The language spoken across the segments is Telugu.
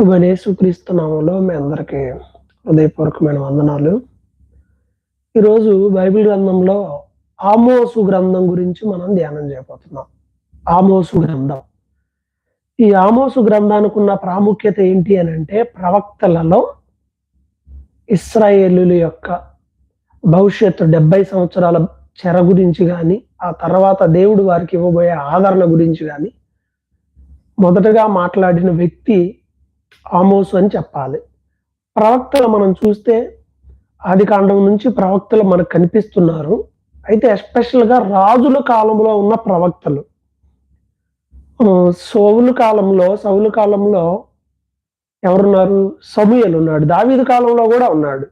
ప్రభనేసుక్రీస్తు నామంలో మీ అందరికీ హృదయపూర్వకమైన వందనాలు. ఈరోజు బైబిల్ గ్రంథంలో ఆమోసు గ్రంథం గురించి మనం ధ్యానం చేయబోతున్నాం. ఆమోసు గ్రంథం. ఈ ఆమోసు గ్రంథానికి ఉన్న ప్రాముఖ్యత ఏంటి అని అంటే ప్రవక్తలలో ఇస్రాయేలు యొక్క భవిష్యత్తు డెబ్బై సంవత్సరాల చెర గురించి కానీ ఆ తర్వాత దేవుడు వారికి ఇవ్వబోయే ఆదరణ గురించి కానీ మొదటగా మాట్లాడిన వ్యక్తి ఆమోసు అని చెప్పాలి. ప్రవక్తలు మనం చూస్తే ఆది కాండం నుంచి ప్రవక్తలు మనకు కనిపిస్తున్నారు. అయితే ఎస్పెషల్గా రాజుల కాలంలో ఉన్న ప్రవక్తలు. సోవుల కాలంలో సౌలు కాలంలో ఎవరున్నారు? సమూయలు ఉన్నాడు. దావీదు కాలంలో కూడా ఉన్నాడు.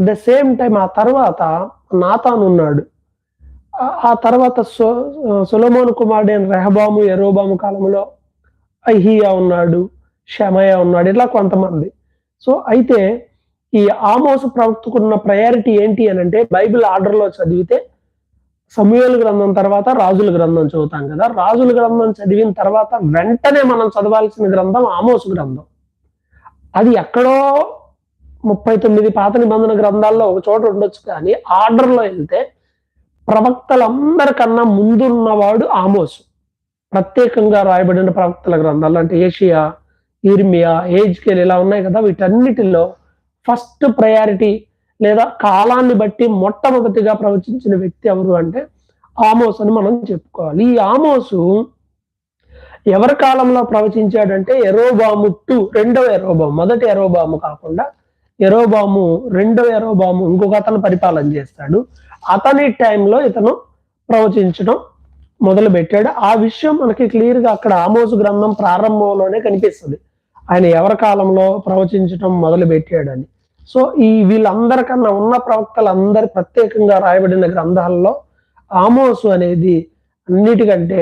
అట్ ద సేమ్ టైం ఆ తర్వాత నాతాను ఉన్నాడు. ఆ- తర్వాత సో సొలమోను కుమారుడైన రెహబాము ఎరోబాము కాలంలో అహియా ఉన్నాడు. షమయ ఉన్నాడు. ఇట్లా కొంతమంది. సో అయితే ఈ ఆమోసు ప్రవక్తకున్న ప్రయారిటీ ఏంటి అని అంటే బైబిల్ ఆర్డర్లో చదివితే సమూహల గ్రంథం తర్వాత రాజుల గ్రంథం చదువుతాం కదా. రాజుల గ్రంథం చదివిన తర్వాత వెంటనే మనం చదవాల్సిన గ్రంథం ఆమోసు గ్రంథం. అది ఎక్కడో ముప్పై తొమ్మిది పాత నిబంధన గ్రంథాల్లో ఒక చోట ఉండొచ్చు కానీ ఆర్డర్లో వెళ్తే ప్రవక్తలందరికన్నా ముందున్నవాడు ఆమోసు. ప్రత్యేకంగా రాయబడిన ప్రవక్తల గ్రంథాలు అంటే ఏషియా ఇర్మియా ఏజ్కేల్ ఇలా ఉన్నాయి కదా వీటన్నిటిలో ఫస్ట్ ప్రయారిటీ లేదా కాలాన్ని బట్టి మొట్టమొదటిగా ప్రవచించిన వ్యక్తి ఎవరు అంటే ఆమోస్ అని మనం చెప్పుకోవాలి. ఈ ఆమోసు ఎవరి కాలంలో ప్రవచించాడంటే ఎరోబాము టూ రెండవ ఎరోబాము మొదటి ఎరోబాము కాకుండా ఎరోబాము రెండవ ఎరోబాము ఇంకొక అతను పరిపాలన చేస్తాడు. అతని టైంలో ఇతను ప్రవచించడం మొదలు పెట్టాడు ఆ విషయం మనకి క్లియర్గా అక్కడ ఆమోసు గ్రంథం ప్రారంభంలోనే కనిపిస్తుంది. ఆయన ఎవరి కాలంలో ప్రవచించటం మొదలు పెట్టాడని సో ఈ వీళ్ళందరికన్నా ఉన్న ప్రవక్తలందరి ప్రత్యేకంగా రాయబడిన గ్రంథాల్లో ఆమోసు అనేది అన్నిటికంటే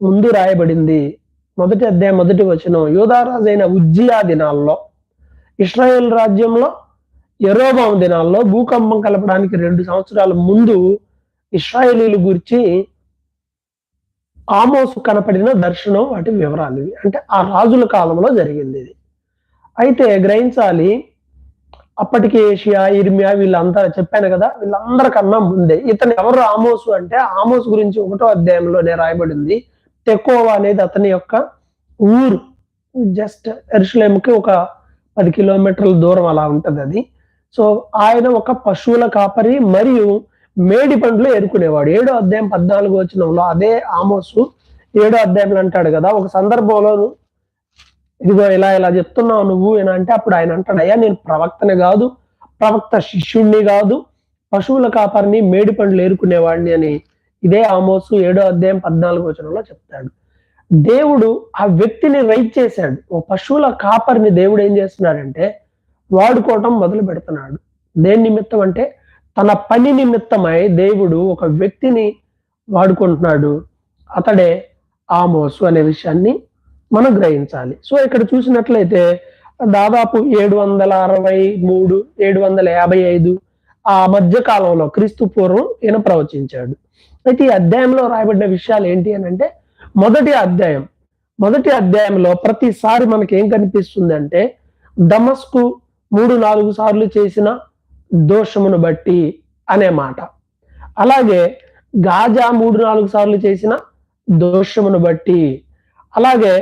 ముందు రాయబడింది. మొదటి అధ్యాయం మొదటి వచనం యోధారాజు అయిన ఉజ్జియా దినాల్లో ఇస్రాయేల్ రాజ్యంలో ఎరోబాం దినాల్లో భూకంపం కలపడానికి రెండు సంవత్సరాల ముందు ఇస్రాయేలీలు గురించి ఆమోసు కనపడిన దర్శనం వాటి వివరాలు ఇవి. అంటే ఆ రాజుల కాలంలో జరిగింది ఇది. అయితే గ్రహించాలి అప్పటికి ఏషియా ఇర్మియా వీళ్ళంతా చెప్పాను కదా వీళ్ళందరికన్నా ముందే. ఇతను ఎవరు ఆమోసు అంటే ఆమోసు గురించి ఒకటో అధ్యాయంలోనే రాయబడింది. తెకోవా అనేది అతని యొక్క ఊరు. జస్ట్ ఎరుసలేముకి ఒక పది కిలోమీటర్ల దూరం అలా ఉంటుంది అది. సో ఆయన ఒక పశువుల కాపరి మరియు మేడి పండ్లు ఏరుకునేవాడు ఏడో అధ్యాయం పద్నాలుగు వచనంలో అదే ఆమోసు ఏడో అధ్యాయంలో అంటాడు కదా ఒక సందర్భంలో ఇదిగో ఇలా ఇలా చెప్తున్నావు నువ్వు అని అంటే అప్పుడు ఆయన అంటాడు అయ్యా నేను ప్రవక్తని కాదు ప్రవక్త శిష్యుణ్ణి కాదు పశువుల కాపరిని మేడి పండ్లు ఏరుకునేవాడిని అని ఇదే ఆమోసు ఏడో అధ్యాయం పద్నాలుగు వచనంలో చెప్తాడు. దేవుడు ఆ వ్యక్తిని రైట్ చేశాడు. ఓ పశువుల కాపరిని దేవుడు ఏం చేస్తున్నాడంటే వాడుకోవటం మొదలు పెడుతున్నాడు దేని నిమిత్తం అంటే తన పని నిమిత్తమై దేవుడు ఒక వ్యక్తిని వాడుకుంటున్నాడు. అతడే ఆమోసు అనే విషయాన్ని మనం గ్రహించాలి. సో ఇక్కడ చూసినట్లయితే దాదాపు ఏడు వందల అరవై మూడు ఏడు వందల యాభై ఐదు ఆ మధ్య కాలంలో క్రీస్తు పూర్వం ఈయన ప్రవచించాడు. అయితే ఈ అధ్యాయంలో రాయబడిన విషయాలు ఏంటి అని అంటే మొదటి అధ్యాయం మొదటి అధ్యాయంలో ప్రతిసారి మనకి ఏం కనిపిస్తుంది అంటే దమస్కు మూడు నాలుగు సార్లు చేసిన దోషమును బట్టి అనే మాట. అలాగే గాజా మూడు నాలుగు సార్లు చేసిన దోషమును బట్టి అలాగే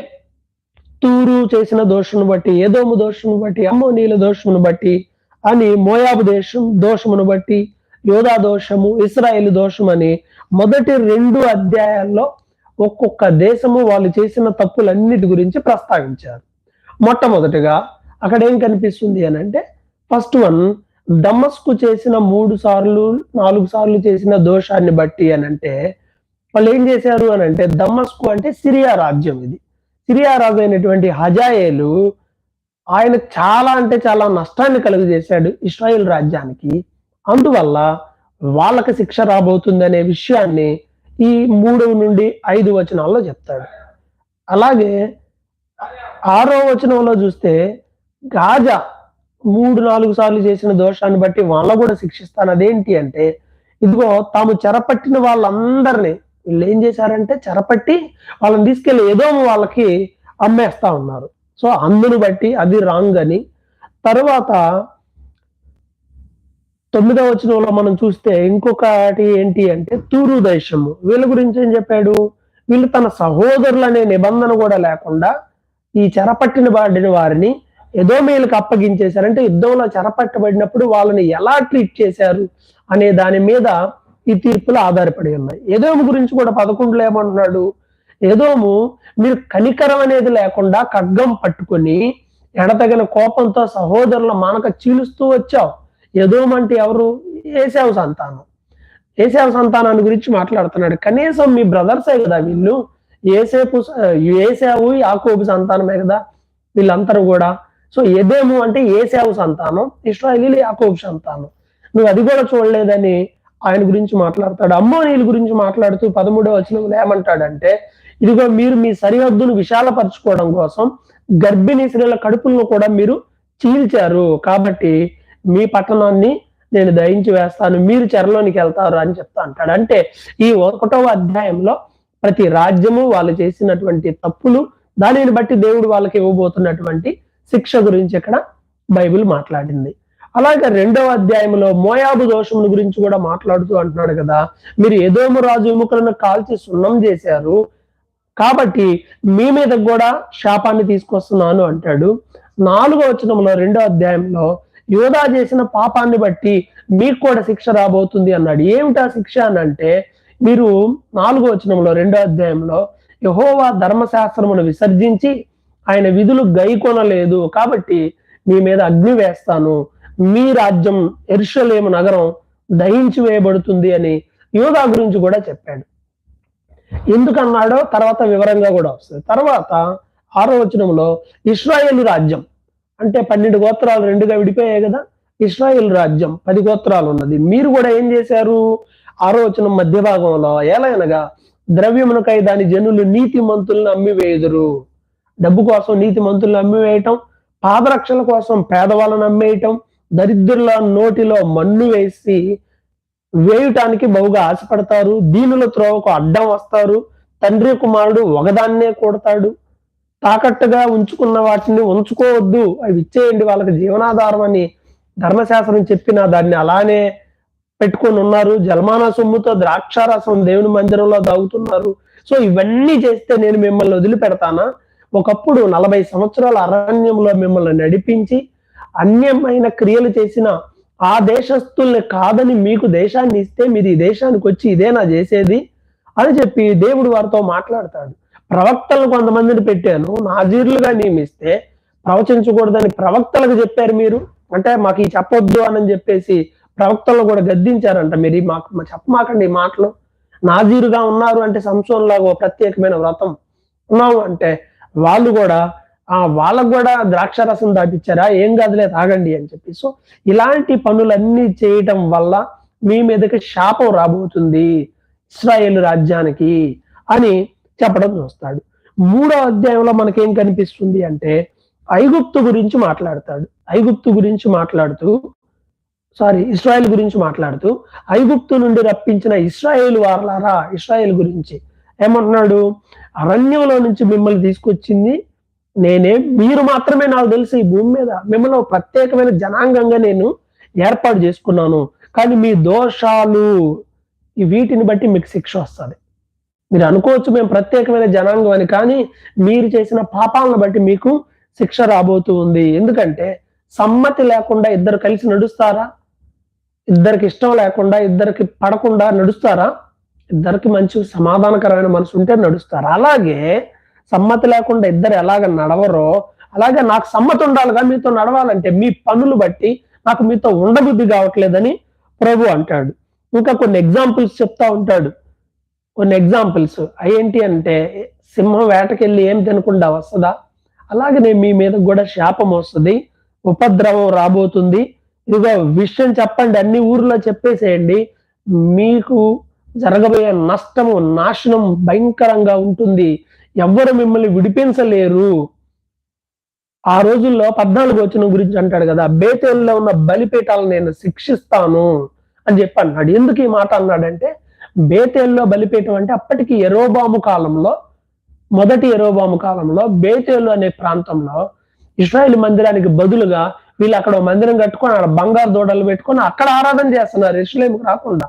తూరు చేసిన దోషమును బట్టి ఏదోము దోషమును బట్టి అమ్మోనీల దోషమును బట్టి అని మోయాబు దేశం దోషమును బట్టి యోధా దోషము ఇస్రాయేల్ దోషం అని మొదటి రెండు అధ్యాయాల్లో ఒక్కొక్క దేశము వాళ్ళు చేసిన తప్పులన్నిటి గురించి ప్రస్తావించారు. మొట్టమొదటిగా అక్కడ ఏం కనిపిస్తుంది అని అంటే ఫస్ట్ వన్ దమస్కు చేసిన మూడు సార్లు నాలుగు సార్లు చేసిన దోషాన్ని బట్టి అని అంటే వాళ్ళు ఏం చేశారు అని అంటే దమస్కు అంటే సిరియా రాజ్యం ఇది. సిరియా రాజు అయినటువంటి హజాయేలు ఆయన చాలా అంటే చాలా నష్టాన్ని కలుగజేశాడు ఇస్రాయిల్ రాజ్యానికి. అందువల్ల వాళ్ళకి శిక్ష రాబోతుందనే విషయాన్ని ఈ మూడు నుండి ఐదు వచనాల్లో చెప్తాడు. అలాగే ఆరో వచనంలో చూస్తే గాజా మూడు నాలుగు సార్లు చేసిన దోషాన్ని బట్టి వాళ్ళ కూడా శిక్షిస్తాను. అదేంటి అంటే ఇదిగో తాము చెరపట్టిన వాళ్ళందరినీ వీళ్ళు ఏం చేశారంటే చెరపట్టి వాళ్ళని తీసుకెళ్ళి ఏదో వాళ్ళకి అమ్మేస్తా ఉన్నారు. సో అందును బట్టి అది రాంగ్ అని. తర్వాత తొమ్మిదవ వచనంలో మనం చూస్తే ఇంకొకటి ఏంటి అంటే తూరు దేశము. వీళ్ళ గురించి ఏం చెప్పాడు? వీళ్ళు తన సహోదరులు అనే నిబంధన కూడా లేకుండా ఈ చెరపట్టిన బాడిన వారిని ఏదో అప్పగించేశారు. అంటే యుద్ధంలో చెరపట్టబడినప్పుడు వాళ్ళని ఎలా ట్రీట్ చేశారు అనే దాని మీద ఈ తీర్పులు ఆధారపడి ఉన్నాయి. ఏదోము గురించి కూడా పదకొండులో ఏమంటున్నాడు? ఏదోము మీరు కనికరం అనేది లేకుండా ఖడ్గం పట్టుకొని ఎడతగిన కోపంతో సహోదరుల మానక చీలుస్తూ వచ్చావు. ఎదోమంటే ఎవరు? ఏసావు సంతానం. ఏసావు సంతానాన్ని గురించి మాట్లాడుతున్నాడు. కనీసం మీ బ్రదర్సే కదా వీళ్ళు. ఏసేపు ఏసావు యాకోబు సంతానమే కదా వీళ్ళందరూ కూడా. సో ఎదేము అంటే ఏసావు సంతానం ఇస్రాయలీలు యాకోబు సంతానం. నువ్వు అది కూడా చూడలేదని ఆయన గురించి మాట్లాడతాడు. అమ్మోనీయుల గురించి మాట్లాడుతూ పదమూడవ వచనంలో ఏమంటాడంటే ఇదిగో మీరు మీ సరిహద్దును విశాలపరచుకోవడం కోసం గర్భిణీ స్త్రీల కడుపులను కూడా మీరు చీల్చారు. కాబట్టి మీ పట్టణాన్ని నేను దయించి వేస్తాను. మీరు చెరలోనికి వెళ్తారు అని చెప్తా అంటాడు. అంటే ఈ ఒకటవ అధ్యాయంలో ప్రతి రాజ్యము వాళ్ళు చేసినటువంటి తప్పులు దానిని బట్టి దేవుడు వాళ్ళకి ఇవ్వబోతున్నటువంటి శిక్ష గురించి ఇక్కడ బైబిల్ మాట్లాడింది. అలాగే రెండవ అధ్యాయంలో మోయాబు దోషముల గురించి కూడా మాట్లాడుతూ అంటున్నాడు కదా మీరు ఏదోము రాజు ఎముకలను కాల్చి సున్నం చేశారు కాబట్టి మీ మీద కూడా శాపాన్ని తీసుకొస్తున్నాను అంటాడు. నాలుగో వచనంలో రెండో అధ్యాయంలో యోధా చేసిన పాపాన్ని బట్టి మీకు కూడా శిక్ష రాబోతుంది అన్నాడు. ఏమిటా శిక్ష అని అంటే మీరు నాలుగో వచనంలో రెండో అధ్యాయంలో యహోవా ధర్మశాస్త్రమును విసర్జించి ఆయన విధులు గైకొనలేదు కాబట్టి మీ మీద అగ్ని వేస్తాను. మీ రాజ్యం ఎరుషలేము నగరం దహించి వేయబడుతుంది అని యోగా గురించి కూడా చెప్పాడు. ఎందుకన్నాడో తర్వాత వివరంగా కూడా వస్తుంది. తర్వాత ఆరో వచనంలో ఇస్రాయేల్ రాజ్యం అంటే పన్నెండు గోత్రాలు రెండుగా విడిపోయాయి కదా. ఇస్రాయేల్ రాజ్యం పది గోత్రాలు ఉన్నది. మీరు కూడా ఏం చేశారు? ఆరో వచనం మధ్య భాగంలో ఏలైనగా ద్రవ్యమునకై దాని జనులు నీతి మంతులను అమ్మివేయుదురు డబ్బు కోసం నీతి మంతులను అమ్మివేయటం పాదరక్షల కోసం పేదవాళ్ళను అమ్మేయటం దరిద్రుల నోటిలో మన్ను వేసి వేయటానికి బహుగా ఆశపడతారు. దీనుల త్రోవకు అడ్డం వస్తారు. తండ్రి కుమారుడు ఒకదాన్నే కొడతాడు. తాకట్టుగా ఉంచుకున్న వాటిని ఉంచుకోవద్దు. అవి ఇచ్చేయండి వాళ్ళకి జీవనాధారం అని ధర్మశాస్త్రం చెప్పిన దాన్ని అలానే పెట్టుకొని ఉన్నారు. జలమాన సొమ్ముతో ద్రాక్షారసం దేవుని మందిరంలో దాగుతున్నారు. సో ఇవన్నీ చేస్తే నేను మిమ్మల్ని వదిలిపెడతానా? ఒకప్పుడు నలభై సంవత్సరాల అరణ్యంలో మిమ్మల్ని నడిపించి అన్యమైన క్రియలు చేసిన ఆ దేశస్తుల్ని కాదని మీకు దేశాన్ని ఇస్తే మీరు ఈ దేశానికి వచ్చి ఇదేనా చేసేది అని చెప్పి దేవుడు వారితో మాట్లాడతాడు. ప్రవక్తలను కొంతమందిని పెట్టాను నాజీర్లుగా నియమిస్తే ప్రవచించకూడదని ప్రవక్తలకు చెప్పారు మీరు. అంటే మాకు ఈ చెప్పొద్దు అని చెప్పేసి ప్రవక్తలను కూడా గద్దించారంట మీరు. మాకు చెప్పమాకండి ఈ మాటలు. నాజీరుగా ఉన్నారు అంటే సంసోన్ లాగా ఓ ప్రత్యేకమైన వ్రతం ఉన్నాము అంటే వాళ్ళు కూడా ఆ వాళ్ళకు కూడా ద్రాక్ష రసం దాటిచ్చారా? ఏం కాదులే తాగండి అని చెప్పి. సో ఇలాంటి పనులన్నీ చేయటం వల్ల మీ మీదకి శాపం రాబోతుంది ఇస్రాయేల్ రాజ్యానికి అని చెప్పడం చూస్తాడు. మూడో అధ్యాయంలో మనకేం కనిపిస్తుంది అంటే ఐగుప్తు గురించి మాట్లాడతాడు. ఐగుప్తు గురించి మాట్లాడుతూ సారీ ఇస్రాయేల్ గురించి మాట్లాడుతూ ఐగుప్తు నుండి రప్పించిన ఇస్రాయేల్ వారలారా ఇస్రాయేల్ గురించి. ఏమంటున్నాడు? అరణ్యంలో నుంచి మిమ్మల్ని తీసుకొచ్చింది నేనే. మీరు మాత్రమే నాకు తెలిసి ఈ భూమి మీద. మిమ్మల్ని ప్రత్యేకమైన జనాంగంగా నేను ఏర్పాటు చేసుకున్నాను. కానీ మీ దోషాలు వీటిని బట్టి మీకు శిక్ష వస్తుంది. మీరు అనుకోవచ్చు మేము ప్రత్యేకమైన జనాంగం అని కానీ మీరు చేసిన పాపాలను బట్టి మీకు శిక్ష రాబోతూ ఉంది. ఎందుకంటే సమ్మతి లేకుండా ఇద్దరు కలిసి నడుస్తారా? ఇద్దరికి ఇష్టం లేకుండా ఇద్దరికి పడకుండా నడుస్తారా? ఇద్దరికి మంచి సమాధానకరమైన మనసు ఉంటే నడుస్తారు. అలాగే సమ్మతి లేకుండా ఇద్దరు ఎలాగ నడవరో అలాగే నాకు సమ్మతి ఉండాలిగా మీతో నడవాలంటే మీ పనులు బట్టి నాకు మీతో ఉండబుద్ధి కావట్లేదని ప్రభు అంటాడు. ఇంకా కొన్ని ఎగ్జాంపుల్స్ చెప్తా ఉంటాడు. కొన్ని ఎగ్జాంపుల్స్. ఏంటి అంటే సింహం వేటకెళ్ళి ఏం తినకుండా వస్తుందా? అలాగనే మీ మీద కూడా శాపం వస్తుంది. ఉపద్రవం రాబోతుంది. ఇదిగో విషయం చెప్పండి అన్ని ఊర్లో చెప్పేసేయండి. మీకు జరగబోయే నష్టము నాశనం భయంకరంగా ఉంటుంది. ఎవ్వరు మిమ్మల్ని విడిపించలేరు. ఆ రోజుల్లో పద్నాలుగు వచ్చిన గురించి అంటాడు కదా బేతేల్లో ఉన్న బలిపీఠాలను నేను శిక్షిస్తాను అని చెప్పి అన్నాడు ఎందుకు ఈ మాట అన్నాడంటే బేతేల్లో బలిపీఠం అంటే అప్పటికి ఎరోబాము కాలంలో మొదటి ఎరోబాము కాలంలో బేతేలు అనే ప్రాంతంలో ఇస్రాయేల్ మందిరానికి బదులుగా వీళ్ళు అక్కడ మందిరం కట్టుకొని అక్కడ బంగారు దూడలు పెట్టుకొని అక్కడ ఆరాధన చేస్తున్నారు. ఇస్రాయేల్కి రాకుండా.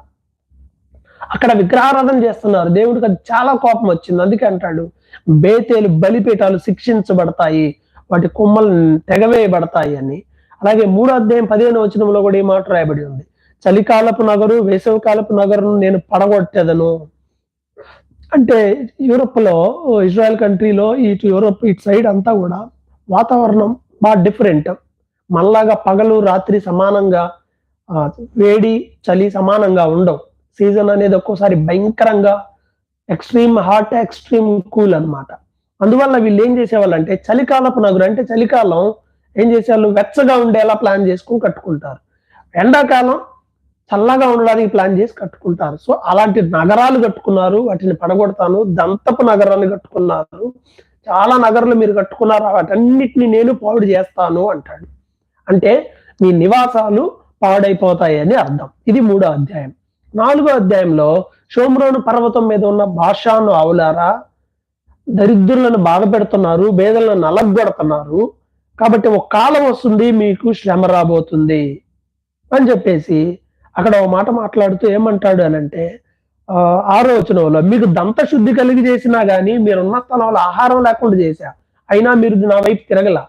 అక్కడ విగ్రహారాధన చేస్తున్నారు. దేవుడికి అది చాలా కోపం వచ్చింది. అందుకే అంటాడు బేతేలు బలిపీఠాలు శిక్షించబడతాయి వాటి కొమ్మలు తెగవేయబడతాయి అని. అలాగే మూడో అధ్యాయం పదిహేను వచనంలో కూడా ఈ మాట రాయబడి ఉంది. చలికాలపు నగరు వేసవికాలపు నగరును నేను పడగొట్టేదను. అంటే యూరోప్లో ఇజ్రాయెల్ కంట్రీలో ఇటు యూరోప్ ఇటు సైడ్ అంతా కూడా వాతావరణం బాగా డిఫరెంట్. మళ్ళాగా పగలు రాత్రి సమానంగా వేడి చలి సమానంగా ఉండవు. సీజన్ అనేది ఒక్కోసారి భయంకరంగా ఎక్స్ట్రీమ్ హాట్ ఎక్స్ట్రీమ్ కూల్ అన్నమాట. అందువల్ల వీళ్ళు ఏం చేసేవాళ్ళు అంటే చలికాలపు నగరు అంటే చలికాలం ఏం చేసేవాళ్ళు? వెచ్చగా ఉండేలా ప్లాన్ చేసుకుని కట్టుకుంటారు. ఎండాకాలం చల్లగా ఉండడానికి ప్లాన్ చేసి కట్టుకుంటారు. సో అలాంటి నగరాలు కట్టుకున్నారు వాటిని పడగొడతాను దంతపు నగరాలు కట్టుకున్నారు. చాలా నగరాలు మీరు కట్టుకున్నారు వాటన్నిటిని నేను పాడు చేస్తాను అంటాడు. అంటే మీ నివాసాలు పాడైపోతాయి అని అర్థం. ఇది మూడో అధ్యాయం. నాలుగో అధ్యాయంలో షోమ్రోను పర్వతం మీద ఉన్న భాషాను ఆవులారా దరిద్రులను బాధ పెడుతున్నారు బేదలను నలగొడుతున్నారు. కాబట్టి ఒక కాలం వస్తుంది మీకు శ్రమ రాబోతుంది అని చెప్పేసి అక్కడ ఒక మాట మాట్లాడుతూ ఏమంటాడు అని అంటే ఆలోచనలో మీకు దంత శుద్ధి కలిగి చేసినా కానీ మీరున్న స్థలంలో ఆహారం లేకుండా చేశా. అయినా మీరు నా వైపు తిరగల.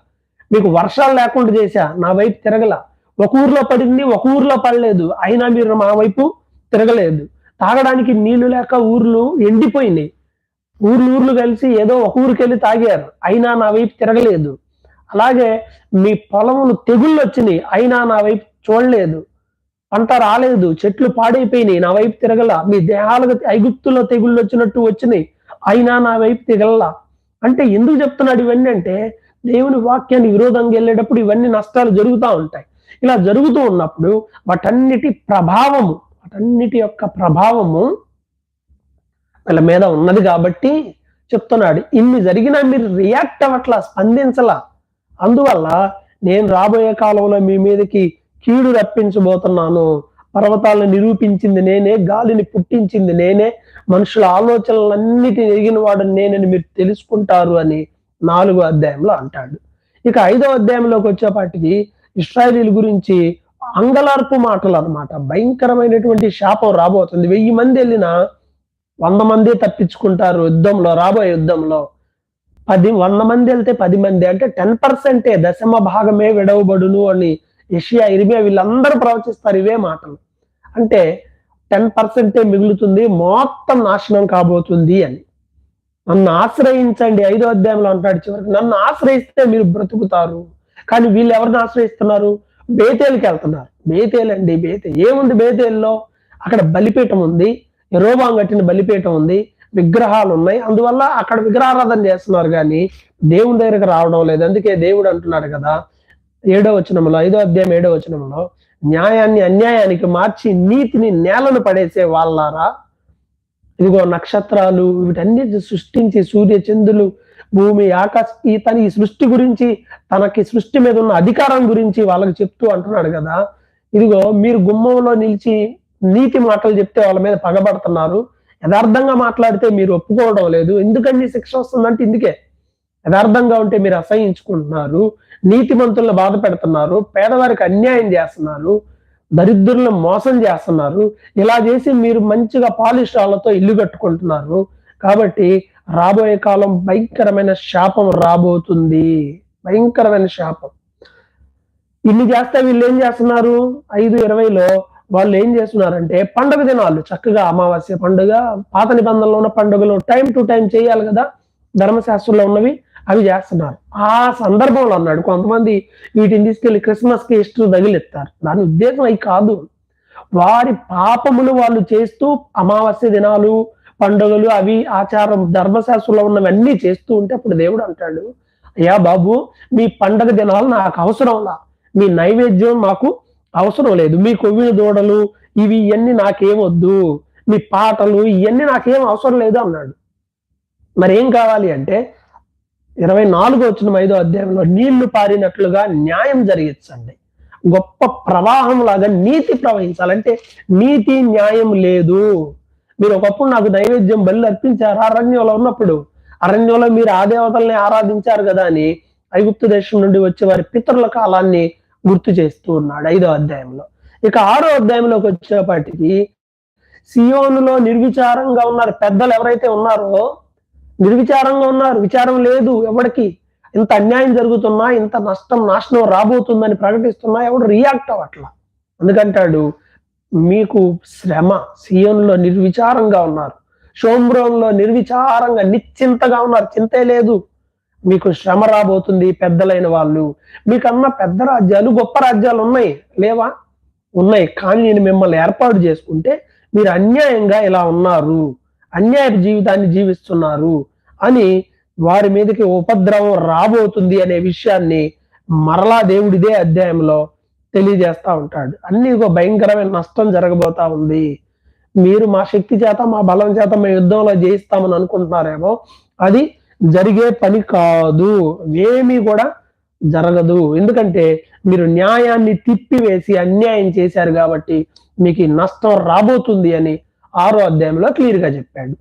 మీకు వర్షాలు లేకుండా చేశా. నా వైపు తిరగల. ఒక ఊర్లో పడింది ఒక ఊర్లో పడలేదు. అయినా మీరు మా వైపు తిరగలేదు. తాగడానికి నీళ్ళు లేక ఊర్లు ఎండిపోయినాయి. ఊర్లు ఊర్లు కలిసి ఏదో ఒక ఊరికి వెళ్ళి తాగారు. అయినా నా వైపు తిరగలేదు. అలాగే మీ పొలములు తెగుళ్ళు వచ్చినాయి. అయినా నా వైపు చూడలేదు. పంట రాలేదు. చెట్లు పాడైపోయినాయి. నా వైపు తిరగల. మీ దేహాలకు ఐగుప్తులో తెగుళ్ళు వచ్చినట్టు వచ్చినాయి. అయినా నా వైపు తిరగల. అంటే ఎందుకు చెప్తున్నాడు ఇవన్నీ అంటే దేవుని వాక్యాన్ని విరోధంగా వెళ్ళేటప్పుడు ఇవన్నీ నష్టాలు జరుగుతూ ఉంటాయి. ఇలా జరుగుతూ ఉన్నప్పుడు వాటన్నిటి ప్రభావము వాటన్నిటి యొక్క ప్రభావము వీళ్ళ మీద ఉన్నది కాబట్టి చెప్తున్నాడు. ఇన్ని జరిగినా మీరు రియాక్ట్ అవ్వట్లా స్పందించలా. అందువల్ల నేను రాబోయే కాలంలో మీ మీదకి కీడు రప్పించబోతున్నాను. పర్వతాలను నిరూపించింది నేనే గాలిని పుట్టించింది నేనే మనుషుల ఆలోచనలన్నిటిని ఎరిగిన వాడు నేనని మీరు తెలుసుకుంటారు అని నాలుగో అధ్యాయంలో అంటాడు. ఇక ఐదో అధ్యాయంలోకి వచ్చేపాటికి ఇస్రాయలీల గురించి అంగలార్పు మాటలు అనమాట భయంకరమైనటువంటి శాపం రాబోతుంది. వెయ్యి మంది వెళ్ళినా వంద మంది తప్పించుకుంటారు యుద్ధంలో రాబోయే యుద్ధంలో. పది వంద మంది వెళ్తే పది మంది. అంటే టెన్ పర్సెంటే దశమ భాగమే విడవబడును అని ఏషియా ఇరిమియా వీళ్ళందరూ ప్రవచిస్తారు ఇవే మాటలు. అంటే టెన్ పర్సెంటే మిగులుతుంది మొత్తం నాశనం కాబోతుంది అని. నన్ను ఆశ్రయించండి ఐదో అధ్యాయంలో అంటాడు చివరికి. నన్ను ఆశ్రయిస్తే మీరు బ్రతుకుతారు. కానీ వీళ్ళు ఎవరిని ఆశ్రయిస్తున్నారు? బేతేలుకి వెళ్తున్నారు. బేతేలు అండి బేతే ఏముంది బేతేల్లో? అక్కడ బలిపీఠం ఉంది ఎరోబాం కట్టిన బలిపీఠం ఉంది విగ్రహాలు ఉన్నాయి. అందువల్ల అక్కడ విగ్రహారాధన చేస్తున్నారు కానీ దేవుని దగ్గరకు రావడం లేదు. అందుకే దేవుడు అంటున్నాడు కదా ఏడో వచనంలో ఐదో అధ్యాయం ఏడో వచనంలో న్యాయాన్ని అన్యాయానికి మార్చి నీతిని నేలను పడేసే వాళ్ళారా? ఇదిగో నక్షత్రాలు వీటన్నిటి సృష్టించి సూర్య చంద్రులు భూమి ఆకాశ ఈ తన ఈ సృష్టి గురించి తనకి సృష్టి మీద ఉన్న అధికారం గురించి వాళ్ళకి చెప్తూ అంటున్నాడు కదా. ఇదిగో మీరు గుమ్మంలో నిలిచి నీతి మాటలు చెప్తే వాళ్ళ మీద పగబడుతున్నారు. యథార్థంగా మాట్లాడితే మీరు ఒప్పుకోవడం లేదు. ఎందుకండి శిక్ష వస్తుందంటే ఇందుకే. యథార్థంగా ఉంటే మీరు అసహించుకుంటున్నారు. నీతిమంతులను బాధ పెడుతున్నారు. పేదవారికి అన్యాయం చేస్తున్నారు. దరిద్రులను మోసం చేస్తున్నారు. ఇలా చేసి మీరు మంచిగా పాలిష్ రాళ్ళతో ఇల్లు కట్టుకుంటున్నారు. కాబట్టి రాబోయే కాలం భయంకరమైన శాపం రాబోతుంది. భయంకరమైన శాపం. ఇన్ని చేస్తే వీళ్ళు ఏం చేస్తున్నారు? ఐదు ఇరవైలో వాళ్ళు ఏం చేస్తున్నారంటే పండుగ దినాలు. చక్కగా అమావాస్య పండుగ పాత నిబంధనలో ఉన్న పండుగలు టైం టు టైం చేయాలి కదా? ధర్మశాస్త్రంలో ఉన్నవి అవి చేస్తున్నారు. ఆ సందర్భంలో అన్నాడు కొంతమంది వీటిని తీసుకెళ్ళి క్రిస్మస్కి ఇష్టం తగిలిస్తారు. దాని ఉద్దేశం అవి కాదు. వారి పాపములు వాళ్ళు చేస్తూ అమావాస్య దినాలు పండుగలు అవి ఆచారం ధర్మశాస్త్రంలో ఉన్నవన్నీ చేస్తూ ఉంటే అప్పుడు దేవుడు అంటాడు అయ్యా బాబు మీ పండగ దినాలు నాకు అవసరంలా మీ నైవేద్యం మాకు అవసరం లేదు. మీ కొవ్విన దూడలు ఇవి ఇవన్నీ నాకేం వద్దు. మీ పాటలు ఇవన్నీ నాకేం అవసరం లేదు అన్నాడు. మరి ఏం కావాలి అంటే ఇరవై నాలుగు వచ్చిన ఐదో అధ్యాయంలో నీళ్ళు పారినట్లుగా న్యాయం జరిగించండి. గొప్ప ప్రవాహం లాగా నీతి ప్రవహించాలంటే నీతి న్యాయం లేదు. మీరు ఒకప్పుడు నాకు నైవేద్యం బలి అర్పించారు. అరణ్యంలో ఉన్నప్పుడు అరణ్యంలో మీరు ఆ దేవతల్ని ఆరాధించారు కదా అని ఐగుప్తు దేశం నుండి వచ్చే వారి పితరుల కాలాన్ని గుర్తు చేస్తూ ఉన్నాడు ఐదో అధ్యాయంలో. ఇక ఆరో అధ్యాయంలోకి వచ్చేపాటికి సియోనులో నిర్విచారంగా ఉన్నారు. పెద్దలు ఎవరైతే ఉన్నారో నిర్విచారంగా ఉన్నారు. విచారం లేదు ఎవరికి. ఇంత అన్యాయం జరుగుతున్నా ఇంత నష్టం నాశనం రాబోతుందని ప్రకటిస్తున్నా ఎవడు రియాక్ట్ అవ్వట్లా? ఎందుకంటాడు? మీకు శ్రమ సీఎంలో నిర్విచారంగా ఉన్నారు. షోమ్రోన్లో నిర్విచారంగా నిశ్చింతగా ఉన్నారు. చింతే లేదు. మీకు శ్రమ రాబోతుంది పెద్దలైన వాళ్ళు. మీకన్నా పెద్ద రాజ్యాలు గొప్ప రాజ్యాలు ఉన్నాయి. లేవా? ఉన్నాయి. కానీ నేను మిమ్మల్ని ఏర్పాటు చేసుకుంటే మీరు అన్యాయంగా ఇలా ఉన్నారు. అన్యాయ జీవితాన్ని జీవిస్తున్నారు అని వారి మీదకి ఉపద్రవం రాబోతుంది అనే విషయాన్ని మరలా దేవుడిదే అధ్యాయంలో తెలియజేస్తా ఉంటాడు. అన్ని ఒక భయంకరమైన నష్టం జరగబోతా ఉంది. మీరు మా శక్తి చేత మా బలం చేత మా యుద్ధంలో జయిస్తామని అనుకుంటున్నారేమో అది జరిగే పని కాదు. ఏమీ కూడా జరగదు. ఎందుకంటే మీరు న్యాయాన్ని తిప్పివేసి అన్యాయం చేశారు కాబట్టి మీకు ఈ నష్టం రాబోతుంది అని ఆరో అధ్యాయంలో క్లియర్గా చెప్పాడు.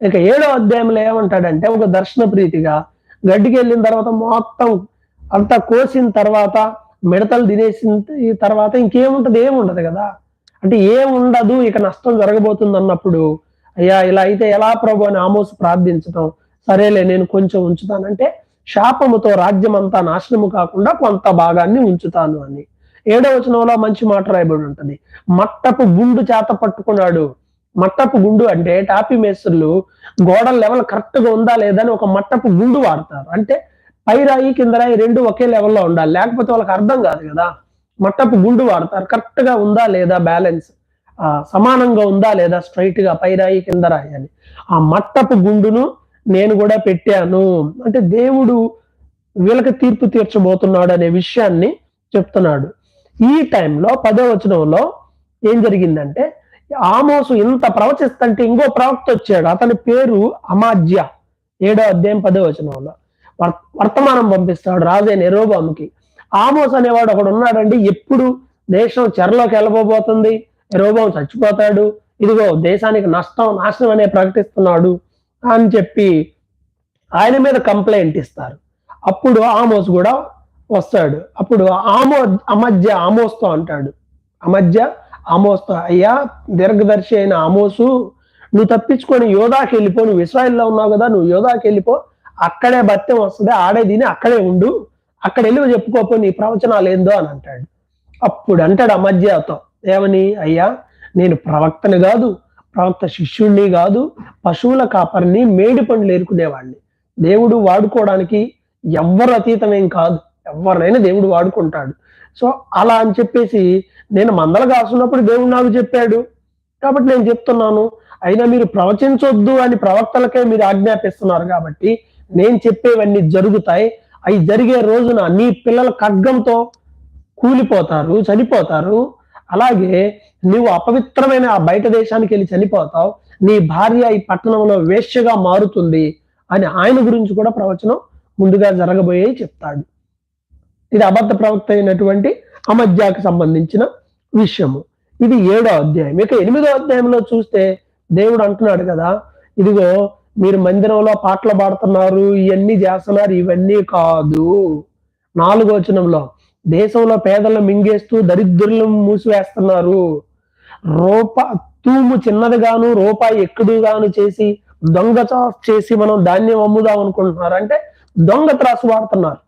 ఇక ఏడో అధ్యాయంలో ఏమంటాడంటే ఒక దర్శన ప్రీతిగా గడ్డికి వెళ్ళిన తర్వాత మొత్తం అంతా కోసిన తర్వాత మిడతలు తినేసిన తర్వాత ఇంకేముంటది? ఏముండదు కదా? అంటే ఏముండదు? ఇక నష్టం జరగబోతుంది అన్నప్పుడు అయ్యా ఇలా అయితే ఎలా ప్రభు అని ఆమోసు ప్రార్థించడం సరేలే నేను కొంచెం ఉంచుతానంటే శాపముతో రాజ్యం అంతా నాశనము కాకుండా కొంత భాగాన్ని ఉంచుతాను అని. ఏడవ వచనంలో మంచి మాట రాయబడి ఉంటుంది. మట్టపు గుండు చేత పట్టుకున్నాడు. మట్టపు గుండు అంటే టాపీ మేస్త్రులు గోడల లెవెల్ కరెక్ట్గా ఉందా లేదా అని ఒక మట్టపు గుండు వాడతారు. అంటే పై రాయి కింద రాయి రెండు ఒకే లెవెల్లో ఉండాలి. లేకపోతే వాళ్ళకి అర్థం కాదు కదా. మట్టపు గుండు వాడతారు. కరెక్ట్గా ఉందా లేదా బ్యాలెన్స్ ఆ సమానంగా ఉందా లేదా స్ట్రైట్గా పై రాయి కింద రాయి అని. ఆ మట్టపు గుండును నేను కూడా పెట్టాను. అంటే దేవుడు వీళ్ళకి తీర్పు తీర్చబోతున్నాడు అనే విషయాన్ని చెప్తున్నాడు. ఈ టైంలో పదో వచనంలో ఏం జరిగిందంటే ఆమోసు ఇంత ప్రవచిస్తంటే ఇంకో ప్రవక్త వచ్చాడు. అతని పేరు అమాజ్య. ఏడో అధ్యాయం పదో వచనంలో. వర్తమానం పంపిస్తాడు రాజే నెరోబాముకి. ఆమోస్ అనేవాడు ఒకడు ఉన్నాడండి ఎప్పుడు దేశం చెరలోకి వెళ్ళబోతుంది ఎరోబాం చచ్చిపోతాడు ఇదిగో దేశానికి నష్టం నాశనం అనే ప్రకటిస్తున్నాడు అని చెప్పి ఆయన మీద కంప్లైంట్ ఇస్తారు. అప్పుడు ఆమోస్ కూడా వస్తాడు. అప్పుడు ఆమో అమధ్య ఆమోస్తో అంటాడు. అమధ్య ఆమోస్తో అయ్యా దీర్ఘదర్శి అయిన ఆమోసు నువ్వు తప్పించుకొని యోధాకి వెళ్ళిపో నువ్వు ఇస్రాయిల్లో ఉన్నావు కదా నువ్వు యోధాకి వెళ్ళిపో అక్కడే భత్యం వస్తుంది ఆడే తిని అక్కడే ఉండు. అక్కడ వెళ్ళి చెప్పుకోపో నీ ప్రవచనాలు ఏందో అని అంటాడు. అప్పుడు అంటాడు అమధ్యతో ఏమని అయ్యా నేను ప్రవక్తని కాదు ప్రవక్త శిష్యుణ్ణి కాదు పశువుల కాపరిని మేడి పండ్లు ఏరుకునేవాడిని దేవుడు వాడుకోవడానికి ఎవ్వరు అతీతమేం కాదు. ఎవరినైనా దేవుడు వాడుకుంటాడు. సో అలా అని చెప్పేసి నేను మందలు కాసున్నప్పుడు దేవుడు నాకు చెప్పాడు. కాబట్టి నేను చెప్తున్నాను అయినా మీరు ప్రవచించొద్దు అని ప్రవక్తలకే మీరు ఆజ్ఞాపిస్తున్నారు కాబట్టి నేను చెప్పేవన్నీ జరుగుతాయి. అవి జరిగే రోజున నీ పిల్లల ఖడ్గంతో కూలిపోతారు చనిపోతారు. అలాగే నువ్వు అపవిత్రమైన ఆ బయట దేశానికి వెళ్ళి చనిపోతావు. నీ భార్య ఈ పట్టణంలో వేశ్యగా మారుతుంది అని ఆయన గురించి కూడా ప్రవచనం ముందుగా జరగబోయే చెప్తాడు. ఇది అబద్ధ ప్రవక్త అయినటువంటి అమధ్యాకు సంబంధించిన విషయము. ఇది ఏడో అధ్యాయం. ఇక ఎనిమిదో అధ్యాయంలో చూస్తే దేవుడు అంటున్నాడు కదా ఇదిగో మీరు మందిరంలో పాటలు పాడుతున్నారు ఇవన్నీ చేస్తున్నారు ఇవన్నీ కాదు. నాలుగో వచనంలో దేశంలో పేదలను మింగేస్తూ దరిద్రులను మూసివేస్తున్నారు. రూప తూము చిన్నదిగాను రూపాయి ఎక్కుడుగాను చేసి దొంగ చేసి మనం ధాన్యం అమ్ముదాం అనుకుంటున్నారు. అంటే దొంగ త్రాసు వాడుతున్నారు.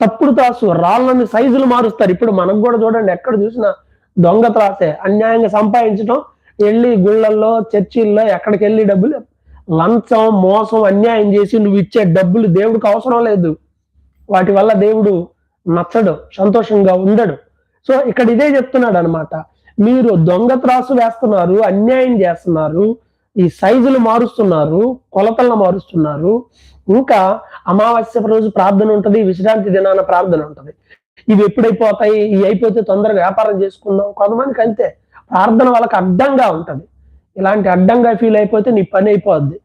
తప్పుడు త్రాసు రాళ్ళని సైజులు మారుస్తారు. ఇప్పుడు మనకు కూడా చూడండి ఎక్కడ చూసినా దొంగ త్రాసే. అన్యాయంగా సంపాదించడం వెళ్ళి గుళ్ళల్లో చర్చిల్లో ఎక్కడికి వెళ్ళి డబ్బులు లంచం మోసం అన్యాయం చేసి నువ్వు ఇచ్చే డబ్బులు దేవుడికి అవసరం లేదు. వాటి వల్ల దేవుడు నచ్చడు సంతోషంగా ఉండడు. సో ఇక్కడ ఇదే చెప్తున్నాడు అనమాట మీరు దొంగ త్రాసు వేస్తున్నారు అన్యాయం చేస్తున్నారు ఈ సైజులు మారుస్తున్నారు కొలతలను మారుస్తున్నారు. ఇంకా అమావాస్య రోజు ప్రార్థన ఉంటుంది విశ్రాంతి దినాన ప్రార్థన ఉంటుంది. ఇవి ఎప్పుడైపోతాయి? ఇవి అయిపోతే తొందరగా వ్యాపారం చేసుకుందాం కొంతమందికి అంతే. ప్రార్థన వాళ్ళకి అడ్డంగా ఉంటుంది. ఇలాంటి అడ్డంగా ఫీల్ అయిపోతే నీ పని అయిపోద్ది.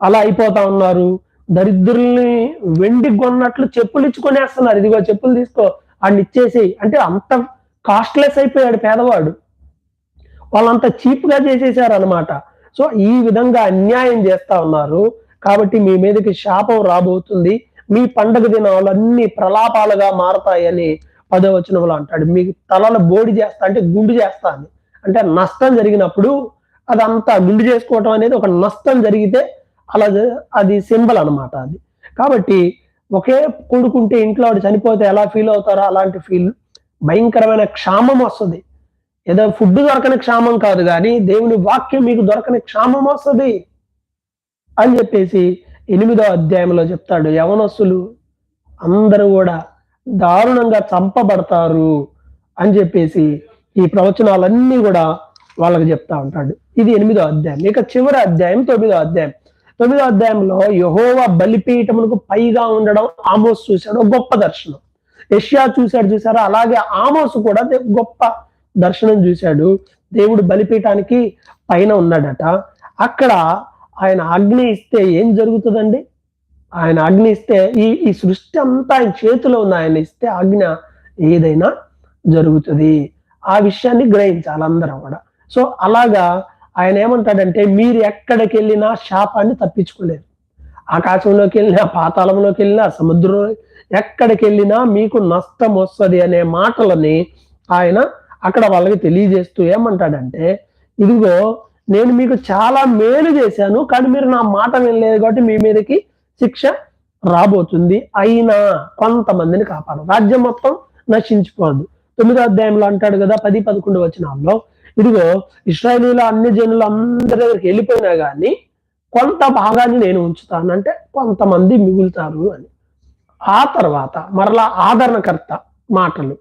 అలా అయిపోతా ఉన్నారు. దరిద్రుల్ని వెండి కొన్నట్లు చెప్పులు ఇచ్చుకొనేస్తున్నారు ఇదిగో చెప్పులు తీసుకో వాడిని ఇచ్చేసి అంటే అంత కాస్ట్లెస్ అయిపోయాడు పేదవాడు. వాళ్ళంత చీప్గా చేసేసారు అనమాట సో ఈ విధంగా అన్యాయం చేస్తా ఉన్నారు. కాబట్టి మీ మీదకి శాపం రాబోతుంది. మీ పండగ దినాలన్నీ ప్రలాపాలుగా మారతాయని పదవచనంలో అంటాడు. మీకు తలలు బోడి చేస్తా అంటే గుండు చేస్తా అని అంటే నష్టం జరిగినప్పుడు అదంతా గుండు చేసుకోవటం అనేది ఒక నష్టం జరిగితే అలా అది సింబల్ అనమాట అది. కాబట్టి ఒకే కొడుకుంటే ఇంట్లో వాడు చనిపోతే ఎలా ఫీల్ అవుతారో అలాంటి ఫీల్ భయంకరమైన క్షామం వస్తుంది. ఏదో ఫుడ్ దొరకని క్షామం కాదు కానీ దేవుని వాక్యం మీకు దొరకని క్షామం వస్తుంది. అని చెప్పేసి ఎనిమిదో అధ్యాయంలో చెప్తాడు యవనస్సులు అందరూ కూడా దారుణంగా చంపబడతారు అని చెప్పేసి ఈ ప్రవచనాలన్నీ కూడా వాళ్ళకి చెప్తా ఉంటాడు. ఇది ఎనిమిదో అధ్యాయం. ఇక చివరి అధ్యాయం తొమ్మిదో అధ్యాయం. తొమ్మిదో అధ్యాయంలో యహోవ బలిపీఠమునకు పైగా ఉండడం ఆమోస్ చూశాడు. గొప్ప దర్శనం. యష్యా చూశాడు చూసారా అలాగే ఆమోస్ కూడా గొప్ప దర్శనం చూశాడు. దేవుడు బలిపీఠానికి పైన ఉన్నాడట. అక్కడ ఆయన అగ్ని ఇస్తే ఏం జరుగుతుందండి? ఆయన అగ్ని ఇస్తే ఈ ఈ సృష్టి అంతా ఆయన చేతిలో ఉంది ఆయన ఇస్తే ఆజ్ఞ ఏదైనా జరుగుతుంది. ఆ విషయాన్ని గ్రహించాలి అందరం కూడా. సో అలాగా ఆయన ఏమంటాడంటే మీరు ఎక్కడికి వెళ్ళినా శాపాన్ని తప్పించుకోలేరు ఆకాశంలోకి వెళ్ళినా పాతాళంలోకి వెళ్ళినా సముద్రంలో ఎక్కడికి వెళ్ళినా మీకు నష్టం వస్తుంది అనే మాటలని ఆయన అక్కడ వాళ్ళకి తెలియజేస్తూ ఏమంటాడంటే ఇదిగో నేను మీకు చాలా మేలు చేశాను కానీ మీరు నా మాట వినలేదు కాబట్టి మీ మీదకి శిక్ష రాబోతుంది. అయినా కొంతమందిని కాపాడు. రాజ్యం మొత్తం నశించిపోదు. తొమ్మిదో అధ్యాయంలో అంటాడు కదా పది పదకొండు వచనాల్లో ఇదిగో ఇస్రాయలీల అన్ని జనులు అందరి దగ్గరికి వెళ్ళిపోయినా కానీ కొంత భాగాన్ని నేను ఉంచుతాను. అంటే కొంతమంది మిగులుతారు అని. ఆ తర్వాత మరలా ఆదరణకర్త మాటలు.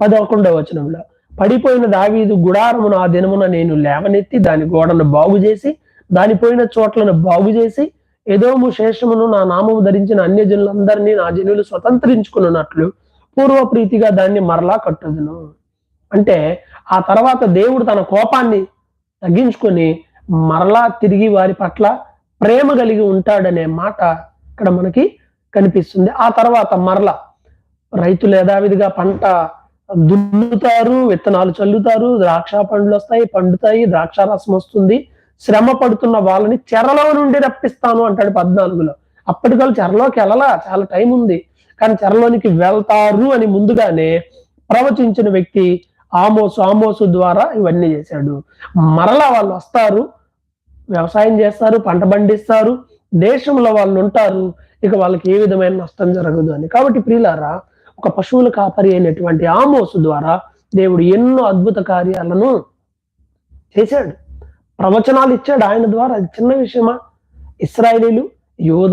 పదకొండవ వచనంలో పడిపోయిన దావీదు గుడారమును ఆ దినమున నేను లేవనెత్తి దాని గోడను బాగు చేసి దాని పోయిన చోట్లను బాగు చేసి ఏదోము శేషమును నా నామము ధరించిన అన్య జనులందరినీ నా జనులు స్వతంత్రించుకున్నట్లు పూర్వప్రీతిగా దాన్ని మరలా కట్టుదును. అంటే ఆ తర్వాత దేవుడు తన కోపాన్ని తగ్గించుకొని మరలా తిరిగి వారి పట్ల ప్రేమ కలిగి ఉంటాడనే మాట ఇక్కడ మనకి కనిపిస్తుంది. ఆ తర్వాత మరల రైతులు యథావిధిగా పంట దున్నుతారు విత్తనాలు చల్లుతారు ద్రాక్ష పండ్లు వస్తాయి పండుతాయి ద్రాక్ష రసం వస్తుంది. శ్రమ పడుతున్న వాళ్ళని చెరలో నుండి రప్పిస్తాను అంటాడు పద్నాలుగులో. అప్పటికల్ చెరలోకి వెళ్ళలా? చాలా టైం ఉంది. కానీ చెరలోనికి వెళ్తారు అని ముందుగానే ప్రవచించిన వ్యక్తి ఆమోసు ఆమోసు ద్వారా ఇవన్నీ చేశాడు. మరలా వాళ్ళు వస్తారు వ్యవసాయం చేస్తారు పంట పండిస్తారు దేశంలో వాళ్ళు ఉంటారు ఇక వాళ్ళకి ఏ విధమైన నష్టం జరగదు అని. కాబట్టి ప్రియులారా ఒక పశువుల కాపరి అయినటువంటి ఆమోసు ద్వారా దేవుడు ఎన్నో అద్భుత కార్యాలను చేశాడు. ప్రవచనాలు ఇచ్చాడు ఆయన ద్వారా. అది చిన్న విషయమా? ఇస్రాయేలీలు యోధ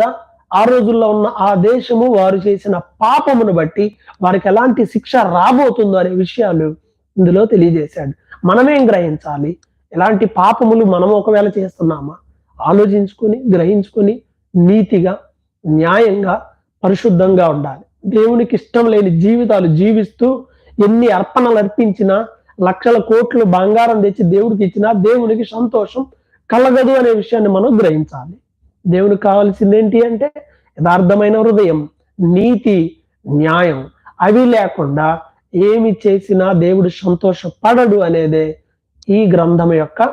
ఆ రోజుల్లో ఉన్న ఆ దేశము వారు చేసిన పాపమును బట్టి వారికి ఎలాంటి శిక్ష రాబోతుందో అనే విషయాలు ఇందులో తెలియజేశాడు. మనమేం గ్రహించాలి? ఎలాంటి పాపములు మనం ఒకవేళ చేస్తున్నామా? ఆలోచించుకొని గ్రహించుకొని నీతిగా న్యాయంగా పరిశుద్ధంగా ఉండాలి. దేవునికి ఇష్టం లేని జీవితాలు జీవిస్తూ ఎన్ని అర్పణలు అర్పించినా లక్షల కోట్లు బంగారం తెచ్చి దేవుడికి ఇచ్చినా దేవునికి సంతోషం కలగదు అనే విషయాన్ని మనం గ్రహించాలి. దేవునికి కావాల్సింది ఏంటి అంటే యథార్థమైన హృదయం నీతి న్యాయం. అవి లేకుండా ఏమి చేసినా దేవుడు సంతోషపడడు అనేదే ఈ గ్రంథం యొక్క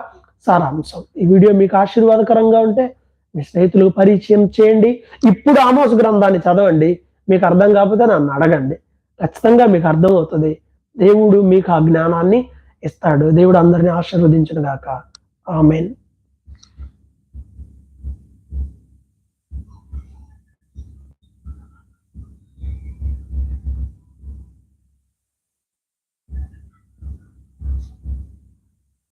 సారాంశం. ఈ వీడియో మీకు ఆశీర్వాదకరంగా ఉంటే మీ స్నేహితులకు పరిచయం చేయండి. ఇప్పుడు ఆమోస్ గ్రంథాన్ని చదవండి. మీకు అర్థం కాకపోతే నన్ను అడగండి. ఖచ్చితంగా మీకు అర్థమవుతుంది. దేవుడు మీకు ఆ జ్ఞానాన్ని ఇస్తాడు. దేవుడు అందరిని ఆశీర్వదించిన గాక. ఆమెన్.